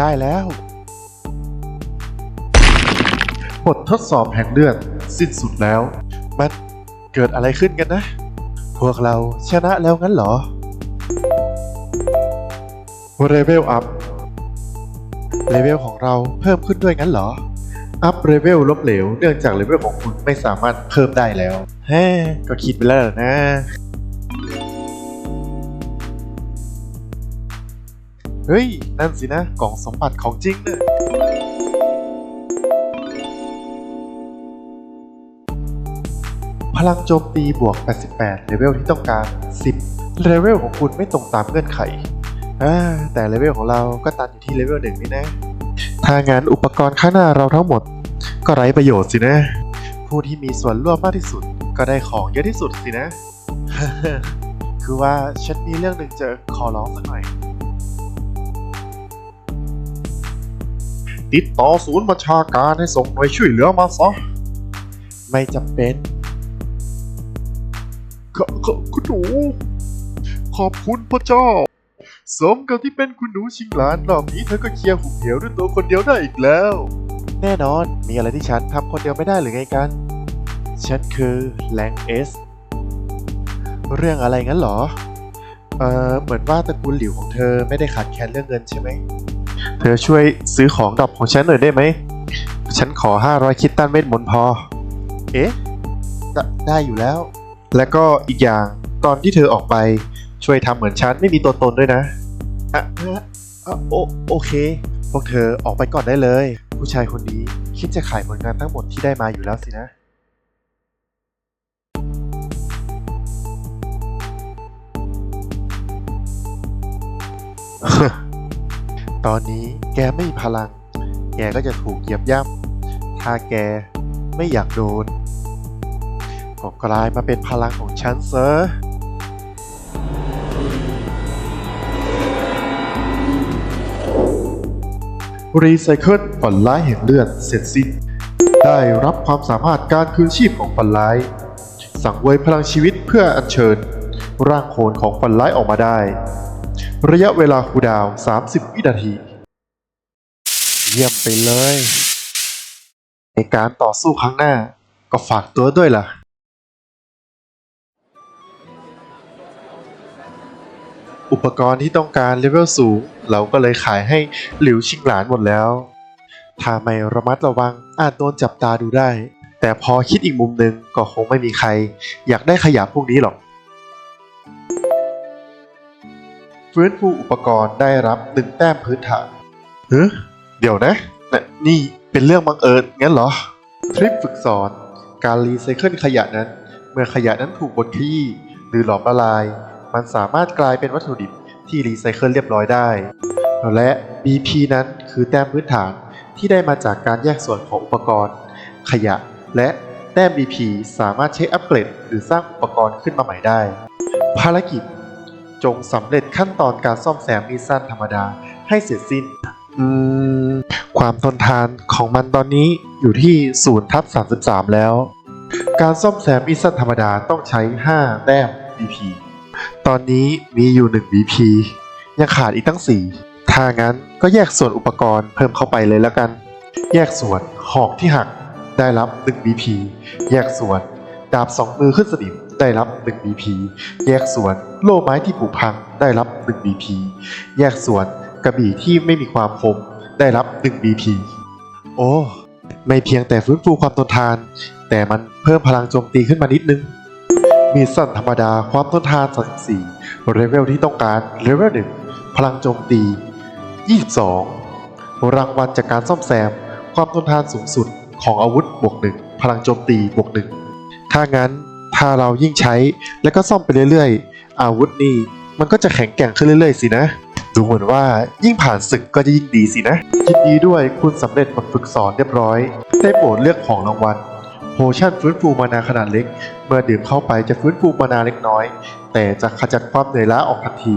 ได้แล้วบททดสอบแห่งเลือดสิ้นสุดแล้ว มันเกิดอะไรขึ้นกันนะ พวกเราชนะแล้วงั้นเหรอเลเวลอัพเลเวลของเราเพิ่มขึ้นด้วยงั้นเหรอ อัพเลเวลล้มเหลว เนื่องจากเลเวลของคุณไม่สามารถเพิ่มได้แล้วแฮ่ก็คิดไปแล้วนะ เฮ้ย นั่นสินะ กล่องสมบัติของจริงเนะพลังโจมตีบวก 88 เลเวลที่ต้องการ 10 เลเวลของคุณไม่ตรงตามเงื่อนไข แต่เลเวลของเราก็ตันอยู่ที่เลเวลหนึ่งนี่นะ ถ้างั้นอุปกรณ์ข้างหน้าเราทั้งหมด ก็ไร้ประโยชน์สินะ ผู้ที่มีส่วนร่วมมากที่สุด ก็ได้ของเยอะที่สุดสินะ คือว่าฉันมีเรื่องหนึ่งจะขอร้องสักหน่อย ติดต่อศูนย์บัญชาการให้ส่งหน่วยช่วยเหลือมาซะ ไม่จำเป็นขขคุณหนู ขอบคุณพระเจ้า สมกับที่เป็นคุณหนูชิงหลานรอบนี้เธอก็เคลียร์หุบเหวด้วยตัวคนเดียวได้อีกแล้ว แน่นอนมีอะไรที่ฉันทำคนเดียวไม่ได้หรือไงกัน ฉันคือแรงเอสเรื่องอะไรงั้นเหรอ เออเหมือนว่าตระกูลหลิวของเธอไม่ได้ขาดแคลนเรื่องเงินใช่ไหม เธอช่วยซื้อของดรอปของฉันหน่อยได้ไหม ฉันขอ 500 คิดตันเม็ดมนต์พอ เอ๊ะไดได้อยู่แล้ว และก็อีกอย่างตอนที่เธอออกไปช่วยทำเหมือนฉันไม่มีตัวตนด้วยนะอะอะอะโอโอเค พวกเธอออกไปก่อนได้เลย ผู้ชายคนนี้คิดจะขายผลงานทั้งหมดที่ได้มาอยู่แล้วสินะ ตอนนี้แกไม่มีพลัง แกก็จะถูกเหยียบย่ำถ้าแกไม่อยากโดน ก็กลายมาเป็นพลังของฉันเซอรีไซเคิลฝันร้ายแห่งเลือดเสร็จสิ้น ได้รับความสามารถการคืนชีพของฝันร้าย สั่งเวยพลังชีวิตเพื่ออัญเชิญ ร่างโคนของฝันร้ายออกมาได้ ระยะเวลาคูดาว 30 วินาที เยี่ยมไปเลย ในการต่อสู้ครั้งหน้าก็ฝากตัวด้วยล่ะอุปกรณ์ที่ต้องการเลเวลสูง เราก็เลยขายให้หลิวชิงหลานหมดแล้ว ถ้าไม่ระมัดระวังอาจโดนจับตาดูได้ แต่พอคิดอีกมุมหนึ่งก็คงไม่มีใคร อยากได้ขยะพวกนี้หรอก ฟื้นฟูอุปกรณ์ได้รับหนึ่งแต้มพื้นฐานเฮ้ยเดี๋ยวนะนนี่เป็นเรื่องบังเอิญงั้นเหรอ ทริปฝึกสอน การรีไซเคิลขยะนั้น เมื่อขยะนั้นถูกบดขยี้หรือหลอมละลาย มันสามารถกลายเป็นวัตถุดิบที่รีไซเคิลเรียบร้อยได้ และ BP นั้นคือแต้มพื้นฐานที่ได้มาจากการแยกส่วนของอุปกรณ์ ขยะ และแต้ม BP สามารถใช้อัปเกรดหรือสร้างอุปกรณ์ขึ้นมาใหม่ได้ ภารกิจ จงสำเร็จขั้นตอนการซ่อมแซมมีดสั้นธรรมดาให้เสร็จสิ้น อืม ความทนทานของมันตอนนี้อยู่ที่0ทับ33 แล้ว การซ่อมแซมมีดสั้นธรรมดาต้องใช้ 5 แต้ม BP ตอนนี้มีอยู่ 1 BP ยังขาดอีกตั้ง 4 ถ้างั้นก็แยกส่วนอุปกรณ์เพิ่มเข้าไปเลยแล้วกัน แยกส่วนหอกที่หักได้รับ 1 BP แยกส่วน ดาบสองมือขึ้นสนิม ได้รับ 1 BP แยกส่วนโล่ไม้ที่ผุพังได้รับ 1 BP แยกส่วนกระบี่ที่ไม่มีความคมได้รับ 1 BP โอ้ ไม่เพียงแต่ฟื้นฟูความทนทาน แต่มันเพิ่มพลังโจมตีขึ้นมานิดนึง มีสั้นธรรมดาความทนทาน 34เลเวลที่ต้องการเลเวล1พลังโจมตี 22 รางวัลจากการซ่อมแซม ความทนทานสูงสุดของอาวุธบวกหนึ่งพลังโจมตีบวกหนึ่งถ้างั้นาเรายิ่งใช้ แล้วก็ซ่อมไปเรื่อยๆ อาวุธนี่มันก็จะแข็งแกร่งขึ้นเรื่อยๆสินะ ดูเหมือนว่ายิ่งผ่านศึกก็จะยิ่งดีสินะยินดีด้วยคุณสำเร็จบทฝึกสอนเรียบร้อย ได้โปรดเลือกของรางวัลโพชั่นฟื้นฟูมานาขนาดเล็ก เมื่อดื่มเข้าไปจะฟื้นฟูมานาเล็กน้อย แต่จะขจัดความเหนื่อยล้าออกทันที